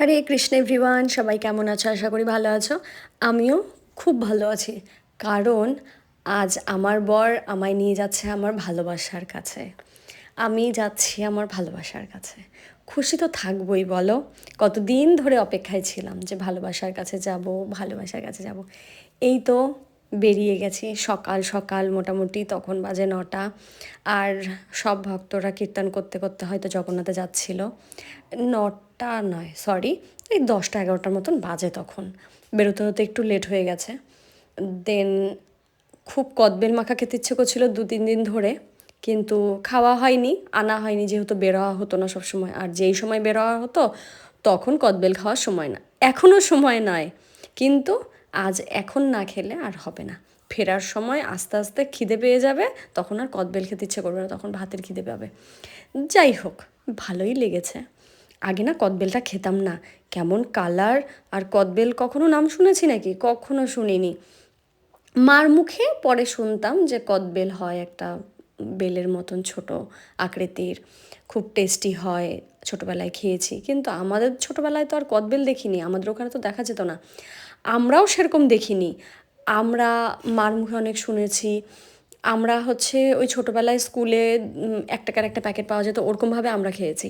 হরে Krishna everyone, সবাই কেমন আছো? আশা করি ভালো আছো। আমিও খুব ভালো আছি। কারণ আজ আমার বর আমায় নিয়ে যাচ্ছে আমার ভালোবাসার কাছে। আমি যাচ্ছি আমার ভালোবাসার কাছে। খুশি তো থাকবই, বলো? কতদিন ধরে অপেক্ষায় ছিলাম যে ভালোবাসার কাছে যাব, ভালোবাসার কাছে যাব। এই তো বেরিয়ে গেছি। সকাল সকাল মোটামুটি তখন বাজে নটা। আর সব ভক্তরা কীর্তন করতে করতে হয়তো জগন্নাথে যাচ্ছিল। নটা নয় সরি এই দশটা এগারোটার মতন বাজে তখন। বেরোতে হতে একটু লেট হয়ে গেছে। দেন খুব কদবেল মাখা খেতে ইচ্ছে করছিল দু, তিন দিন ধরে। কিন্তু খাওয়া হয়নি, আনা হয়নি, যেহেতু বেরোয়া হতো না সবসময়। আর যেই সময় বেরোয়া হতো, তখন কদবেল খাওয়ার সময় না এখনও সময় নয় কিন্তু আজ এখন না খেলে আর হবে না। ফেরার সময় আস্তে আস্তে খিদে পেয়ে যাবে, তখন আর কদবেল খেতে ইচ্ছে করবে না, তখন ভাতের খিদে পাবে। যাই হোক, ভালোই লেগেছে। আগে না কদবেলটা খেতাম না। কেমন কালার আর কদবেল কখনো নাম শুনেছি নাকি? কখনো শুনিনি। মার মুখে পরে শুনতাম যে কদবেল হয় একটা বেলের মতন ছোট আকৃতির। খুব টেস্টি হয় ছোটোবেলায় খেয়েছি। কিন্তু আমাদের ছোটোবেলায় তো আর কদবেল দেখিনি, আমাদের ওখানে তো দেখা যেত না। আমরাও সেরকম দেখিনি। আমরা মার মুখে অনেক শুনেছি। আমরা হচ্ছে ওই ছোটোবেলায় স্কুলে এক টাকার একটা প্যাকেট পাওয়া যেত, ওরকমভাবে আমরা খেয়েছি।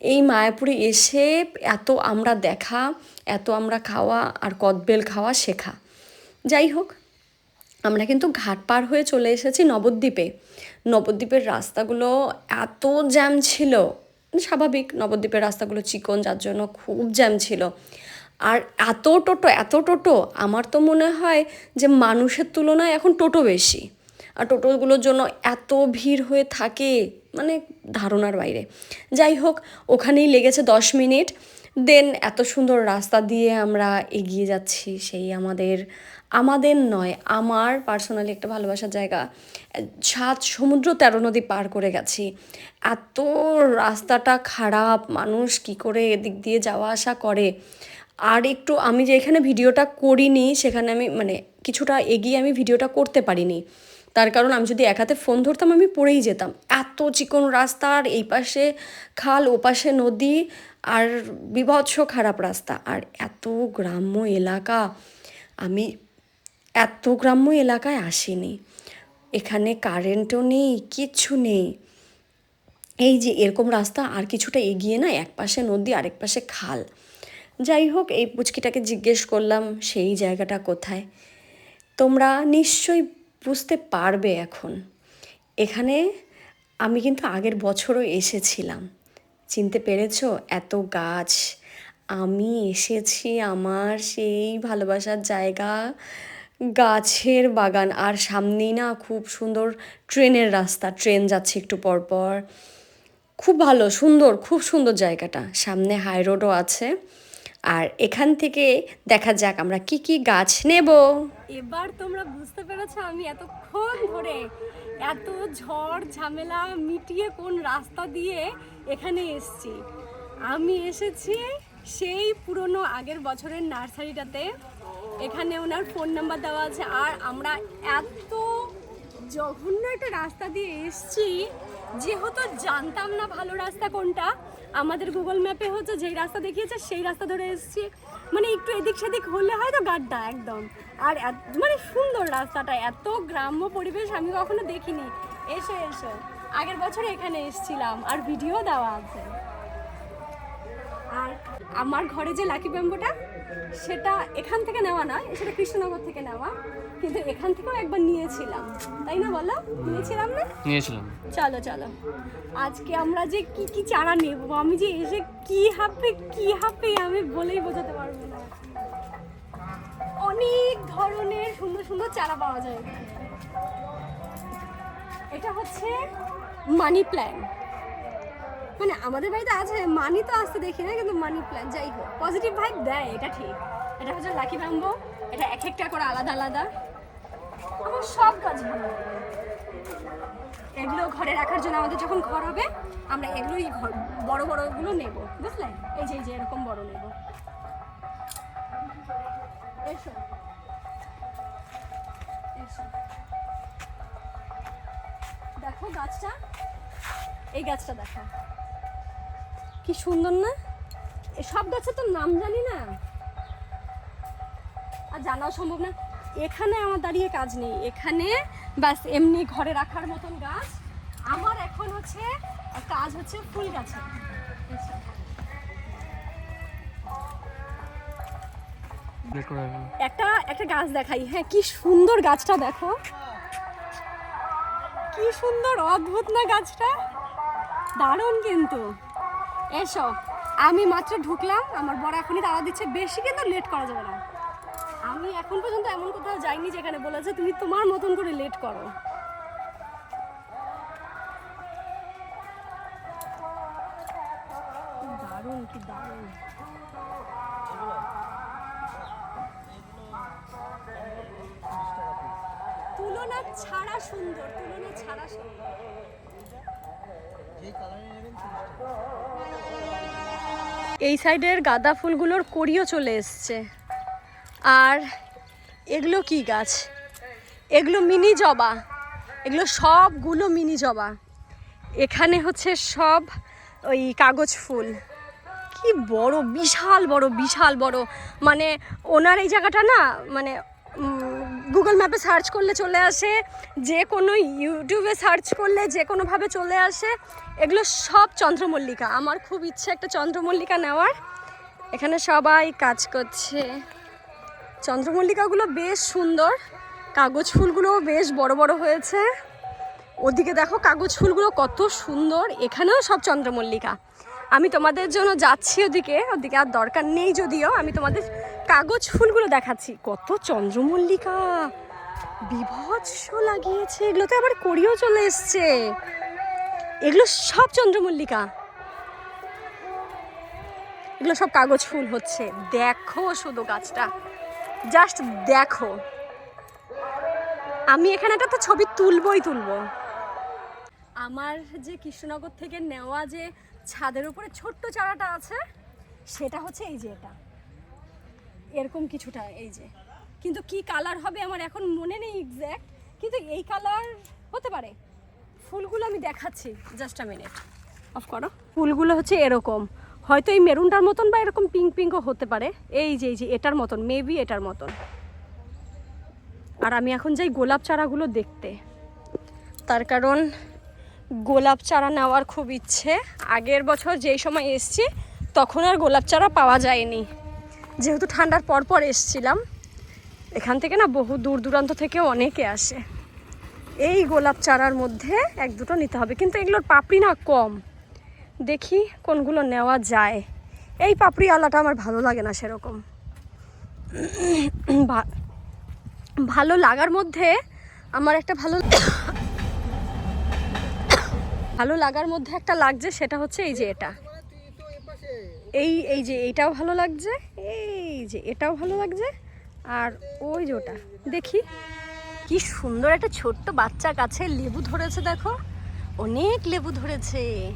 এই মায়াপুরে এসে এত আমরা দেখা, এত আমরা খাওয়া আর কদবেল খাওয়া শেখা। যাই হোক, আমরা কিন্তু ঘাট পার হয়ে চলে এসেছি নবদ্বীপে। নবদ্বীপের রাস্তাগুলো এত জ্যাম ছিল। স্বাভাবিক নবদ্বীপের রাস্তাগুলো চিকন, যার জন্য খুব জ্যাম ছিল। আর এত টোটো এত টোটো, আমার তো মনে হয় যে মানুষের তুলনায় এখন টোটো বেশি। আর টোটোগুলোর জন্য এত ভিড় হয়ে থাকে মানে ধারণার বাইরে। যাই হোক, ওখানেই লেগেছে দশ মিনিট। দেন এত সুন্দর রাস্তা দিয়ে আমরা এগিয়ে যাচ্ছি, সেই আমাদের আমাদের নয়, আমার পার্সোনালি একটা ভালোবাসার জায়গা। সাত সমুদ্র তেরো নদী পার করে গেছি। এত রাস্তাটা খারাপ, মানুষ কি করে এদিক দিয়ে যাওয়া আসা করে? আর একটু আমি যে এখানে ভিডিওটা করিনি, সেখানে আমি মানে কিছুটা এগিয়ে আমি ভিডিওটা করতে পারিনি। তার কারণ আমি যদি এক হাতে ফোন ধরতাম, আমি পড়েই যেতাম। এত চিকন রাস্তা আর এই পাশে খাল ও পাশে নদী আর বিভৎস খারাপ রাস্তা। আর এত গ্রাম্য এলাকা, আমি এত গ্রাম্য এলাকায় আসিনি। এখানে কারেন্টও নেই, কিচ্ছু নেই। এই যে এরকম রাস্তা আর কিছুটা এগিয়ে না, এক পাশে নদী, আরেক পাশে খাল। যাই হোক, এই পুচকিটাকে জিজ্ঞেস করলাম, সেই জায়গাটা কোথায়? তোমরা নিশ্চয়ই বুঝতে পারবে এখন। এখানে আমি কিন্তু আগের বছরও এসেছিলাম। চিনতে পেরেছ? এত গাছ। আমি এসেছি আমার সেই ভালোবাসার জায়গা গাছের বাগান। আর সামনেই না খুব সুন্দর ট্রেনের রাস্তা। ট্রেন যাচ্ছে একটু পর পর। খুব ভালো, সুন্দর, খুব সুন্দর জায়গাটা। সামনে হাই রোডও আছে। আর এখান থেকে দেখা যাক আমরা কি কি গাছ নেব। এবার তোমরা বুঝতে পেরেছ আমি এতক্ষণ ধরে এত ঝড় ঝামেলা মিটিয়ে কোন রাস্তা দিয়ে এখানে এসছি। আমি এসেছি সেই পুরনো আগের বছরের নার্সারিটাতে। এখানে ওনার ফোন নাম্বার দেওয়া আছে আর আমরা এত জঘন্য একটা রাস্তা দিয়ে এসছি, যেহেতু জানতাম না ভালো রাস্তা কোনটা আমাদের গুগল ম্যাপে হচ্ছে যেই রাস্তা দেখিয়েছে, সেই রাস্তা ধরে এসেছি। মানে একটু এদিক সেদিক হলে হয়তো গাড্ডা একদম। আর মানে সুন্দর রাস্তাটা, এত গ্রাম্য পরিবেশ আমি কখনো দেখিনি। এসে এসে। আগের বছর এখানে এসেছিলাম, আর ভিডিও দেওয়া আছে। আর আমার ঘরে যে লাকি ব্যাম্বোটা সেটা এখান থেকে নেওয়া নয় সেটা কৃষ্ণনগর থেকে নেওয়া। কিন্তু এখান থেকেও একবার নিয়েছিলাম। তাই না বলো? নিয়েছিলাম না? নিয়েছিলাম। চলো চলো। আজকে আমরা যে কি কি চারা নেব আমি যে এসে কি হাঁপে কি হাঁপে আমি বলেই বোঝাতে পারব না। অনেক ধরনের সুন্দর সুন্দর চারা পাওয়া যায়। এটা হচ্ছে মানি প্ল্যান্ট। মানে আমাদের বাড়িতে আছে, মানি তো আসতে দেখি না, কিন্তু মানি প্ল্যান্ট যাই হোক পজিটিভ ভাইব দেয়, এটা ঠিক। এটা হচ্ছে লাকি ব্যাম্বো এটা এক একটা করে আলাদা আলাদা। আমার সব গাছ ভালো এগুলো ঘরে রাখার জন্য আমাদের যখন ঘর হবে, আমরা এগুলোই ঘর, বড় বড়গুলো নেব, বুঝলে? এই যে এই যে, এরকম বড় নেব। এসো। দেখো গাছটা, এই গাছটা দেখো। কি সুন্দর না? সব গাছের তো নাম জানি না। আর জানাও সম্ভব না। এখানে আমার দাঁড়িয়ে কাজ নেই। এখানে বাস এমনি ঘরে রাখার মতন গাছ। আমার এখন হচ্ছে কাজ হচ্ছে ফুল গাছে। একটা একটা গাছ দেখাই। হ্যাঁ কি সুন্দর গাছটা দেখো। কি সুন্দর অদ্ভুত না গাছটা? দারুণ কিন্তু। এসো। আমি মাত্র ঢুকলাম, আমার বড় এখনই তাড়া দিচ্ছে, বেশি কিন্তু লেট করা যাবে না। আমি এখন পর্যন্ত এমন কোথাও যাইনি যেখানে বলেছে, তুমি তোমার মতন করে লেট করো। দারুণ, কি দারুণ। তুলনা ছাড়া সুন্দর, তুলনা ছাড়া সুন্দর। এই সাইডের গাঁদা ফুলগুলোর কড়িও চলে এসছে। আর এগুলো কি গাছ? এগুলো মিনি জবা। এগুলো সবগুলো মিনি জবা। এখানে হচ্ছে সব ওই কাগজ ফুল। কি বড়, বিশাল বড় বিশাল বড়। মানে ওনার এই জায়গাটা না মানে গুগল ম্যাপে সার্চ করলে চলে আসে, যে কোনো ইউটিউবে সার্চ করলে যে কোনোভাবে চলে আসে। এগুলো সব চন্দ্রমল্লিকা। আমার খুব ইচ্ছে একটা চন্দ্রমল্লিকা নেওয়ার। এখানে সবাই কাজ করছে। চন্দ্রমল্লিকাগুলো বেশ সুন্দর। কাগজ ফুলগুলোও বেশ বড় বড় হয়েছে। ওদিকে দেখো কাগজ ফুলগুলো কত সুন্দর। এখানেও সব চন্দ্রমল্লিকা। আমি তোমাদের জন্য যাচ্ছি ওদিকে। ওদিকে আর দরকার নেই যদিও। আমি তোমাদের কাগজ ফুলগুলো দেখাচ্ছি। কত চন্দ্রমল্লিকা! বিভৎস লাগিয়েছে। এগুলোতে আবার করিও চলে এসছে। এগুলো সব চন্দ্রমল্লিকা। এগুলো সব কাগজ ফুল হচ্ছে। দেখো শুধু গাছটা। জাস্ট দেখো। আমি এখানে একটা তো ছবি তুলবই তুলবো। আমার যে কৃষ্ণনগর থেকে নেওয়া যে ছাদের উপরে ছোট্ট চারাটা আছে, সেটা হচ্ছে এই যে এটা। এরকম কিছুটা, এই যে। কিন্তু কি কালার হবে আমার এখন মনে নেই এক্স্যাক্ট কিন্তু এই কালার হতে পারে। ফুলগুলো আমি দেখাচ্ছি জাস্ট আ মিনিট অফ করো। ফুলগুলো হচ্ছে এরকম। হয়তো এই মেরুনটার মতন বা এরকম পিঙ্ক পিঙ্কও হতে পারে। এই যে এই যে, এটার মতন মেবি এটার মতন। আর আমি এখন যাই গোলাপ চারাগুলো দেখতে। তার কারণ গোলাপ চারা নেওয়ার খুব ইচ্ছে। আগের বছর যেই সময় এসছি, তখন আর গোলাপ চারা পাওয়া যায়নি। যেহেতু ঠান্ডার পর পর এসছিলাম, এখান থেকে না বহু দূর দূরান্ত থেকে অনেকে আসে। এই গোলাপ চারার মধ্যে এক দুটো নিতে হবে, কিন্তু এগুলোর পাপড়ি না কম। দেখি কোনগুলো নেওয়া যায়। এই পাপড়ি আলাটা আমার ভালো লাগে না সেরকম। ভালো লাগার মধ্যে আমার একটা ভালো ভালো লাগার মধ্যে একটা লাগছে, সেটা হচ্ছে এই যে এটা। এই এই যে এইটাও ভালো লাগছে, এই যে এটাও ভালো লাগছে, আর ওই যে ওটা, দেখি। কি সুন্দর একটা ছোট্ট বাচ্চা গাছে লেবু ধরেছে, দেখো। অনেক লেবু ধরেছে।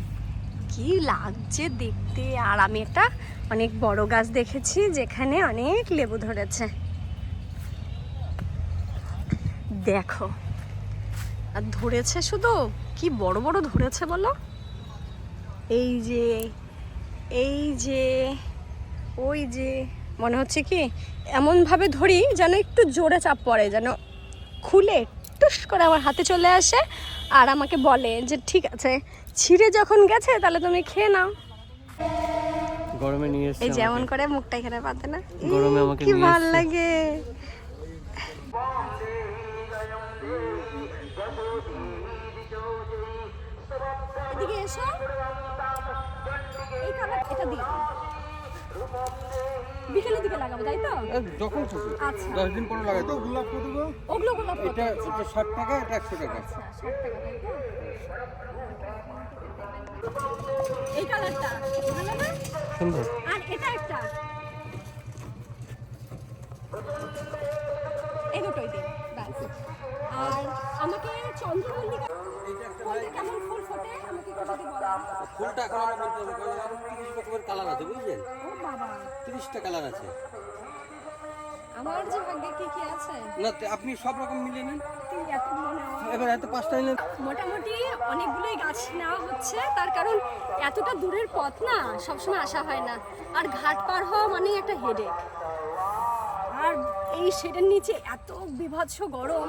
কি লাগছে দেখতে। আর আমি একটা অনেক বড় গাছ দেখেছি, যেখানে অনেক লেবু ধরেছে। দেখো। আর ধরেছে শুধু? কি বড় বড় ধরেছে বলো? এই যে এই যে ওই যে মনে হচ্ছে কি এমনভাবে ধরি যেন একটু জোরে চাপ পড়ে যেন খুলে টুস করে আমার হাতে চলে আসে আর আমাকে বলে যে ঠিক আছে ছিঁড়ে যখন গেছে তাহলে তুমি খেয়ে নাও। গরমে নিয়ে এই যেমন করে মুখটা এখানে পাতে না। গরমে আমাকে কি ভালো লাগে। এদিকে এসো। এই এটা বিকেলের দিকে লাগাবো তাই তো? যখন খুশি। আচ্ছা। দশ দিন পরে লাগাই দেবো গোলাপ কত গো? ওগুলো গোলাপ? এটা এটা ষাট টাকা এটা টাকা। আচ্ছা, 60 টাকা তাই তো? এই কালারটা ভালো না? সুন্দর। আর এটা একটা? এই দুটোই দিন আর আমাকে চন্দ্রমল্লিকা কেমন ফুল ফোটে? আমাকে ফুলটা এখন আমরা বলতে হবে কারণ আরও তিরিশ রকমের কালার আছে বুঝলেন? তিরিশটা কালার আছে। আমার যে ভাগ্যে কি কি আছে? না আপনি সব রকম মিলিয়ে নেন। এবার এত পাঁচটা নিলেন মোটামুটি অনেকগুলোই গাছ নেওয়া হচ্ছে তার কারণ এতটা দূরের পথ না সবসময় আসা হয় না। আর ঘাট পার হওয়া মানেই একটা হেডেক আর এই শেডের নিচে এত বিভৎস গরম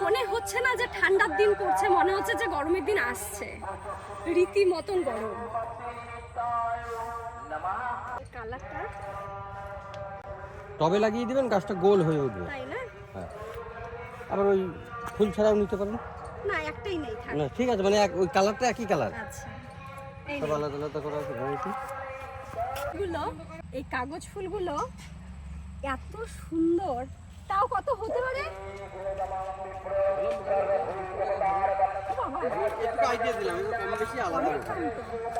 মনে হচ্ছে না যে ঠান্ডার দিন পড়ছে মনে হচ্ছে যে গরমের দিন আসছে। রীতিমতন গরম। কালারটা? টবে লাগিয়ে দিবেন গাছটা গোল হয়ে উঠবে। তাই না? হ্যাঁ। আবার ওই ফুল ছাড়াও নিতে পারেন। না একটাই নেই থাক। না ঠিক আছে মানে ওই কালারটা একই কালার। আচ্ছা। এই সব আলাদা আলাদা করা আছে ভ্যারাইটি ফুলগুলো এই কাগজ ফুলগুলো এত সুন্দর। তাও কত হতে পারে।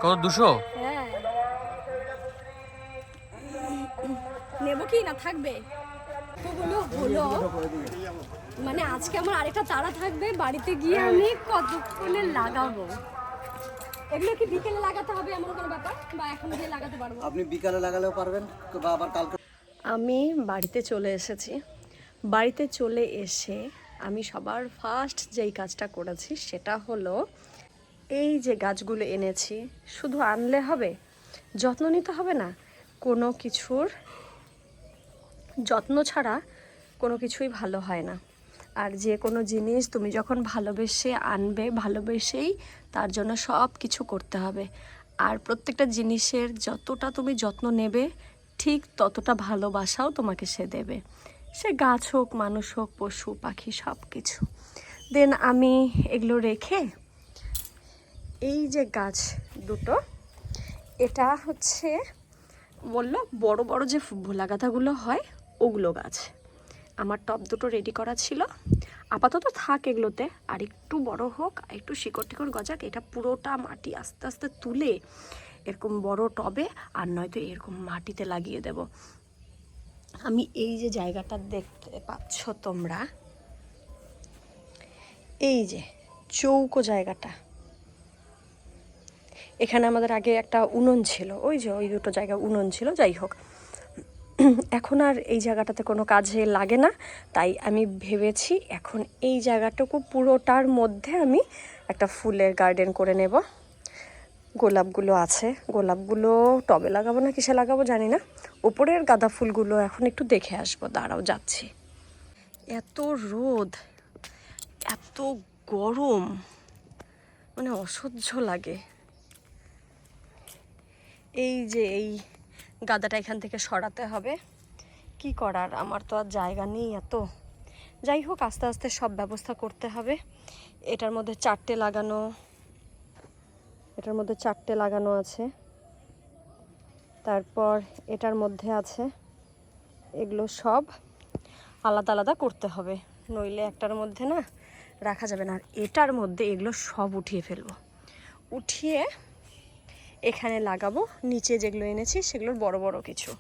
কত দুশো? হ্যাঁ। নেব কি না থাকবে? কতগুলো হলো। মানে আজকে আমার আরেকটা তারা থাকবে বাড়িতে গিয়ে আমি কতক্ষণে লাগাবো? এগুলো কি বিকেলে লাগাতে হবে এমন কোনো ব্যাপার? বা এখন গিয়ে লাগাতে পারব? আপনি বিকালে লাগালেও পারবেন বা আবার কালকে আমি বাড়িতে চলে এসেছি। বাড়িতে চলে এসে আমি সবার ফার্স্ট যেই কাজটা করেছি সেটা হলো এই যে গাছগুলো এনেছি, শুধু আনলে হবে? যত্ন নিতে হবে না? কোনো কিছুর যত্ন ছাড়া কোনো কিছুই ভালো হয় না। আর যে কোনো জিনিস তুমি যখন ভালোবেসে আনবে, ভালোবেসেই তার জন্য সব কিছু করতে হবে। আর প্রত্যেকটা জিনিসের যতটা তুমি যত্ন নেবে ঠিক ততটা ভালোবাসাও তোমাকে সে দেবে। সে গাছ হোক, মানুষ হোক, পশু, পাখি সব কিছু দেন আমি এগুলো রেখে এই যে গাছ দুটো, এটা হচ্ছে বলল বড় বড় যে ভোলা গাঁদাগুলো হয়, ওগুলো গাছ। আমার টব দুটো রেডি করা ছিল। আপাতত থাক এগুলোতে, আর একটু বড় হোক, আর একটু শিকড় টিকড় গজাক, এটা পুরোটা মাটি আস্তে আস্তে তুলে এরকম বড় টবে আর নয়তো এরকম মাটিতে লাগিয়ে দেব। আমি এই যে জায়গাটা দেখতে পাচ্ছ তোমরা, এই যে চৌকো জায়গাটা। এখানে আমাদের আগে একটা উনুন ছিল, ওই যে ওই দুটো জায়গায় উনুন ছিল, যাই হোক। এখন আর এই জায়গাটাতে কোনো কাজে লাগে না, তাই আমি ভেবেছি এখন এই জায়গাটুকু পুরোটার মধ্যে আমি একটা ফুলের গার্ডেন করে নেব। গোলাপগুলো আছে। গোলাপগুলো টবে লাগাবো না কিসে লাগাবো জানি না। উপরের গাঁদা ফুলগুলো এখন একটু দেখে আসব। দাঁড়াও, যাচ্ছি। এত রোদ, এত গরম মানে অসহ্য লাগে। এই যে এই গাদাটা এখান থেকে সরাতে হবে। কি করার? আমার তো আর জায়গা নেই এত। যাই হোক, আস্তে আস্তে সব ব্যবস্থা করতে হবে। এটার মধ্যে চারটে লাগানো এটার মধ্যে চারটে লাগানো আছে। তারপর এটার মধ্যে আছে, এগুলো সব আলাদা আলাদা করতে হবে। নইলে একটার মধ্যে না রাখা যাবে না। আর এটার মধ্যে এগুলো সব উঠিয়ে ফেলব। উঠিয়ে এখানে লাগাবো। নিচে যেগুলো এনেছি সেগুলোর বড় বড় কিছু।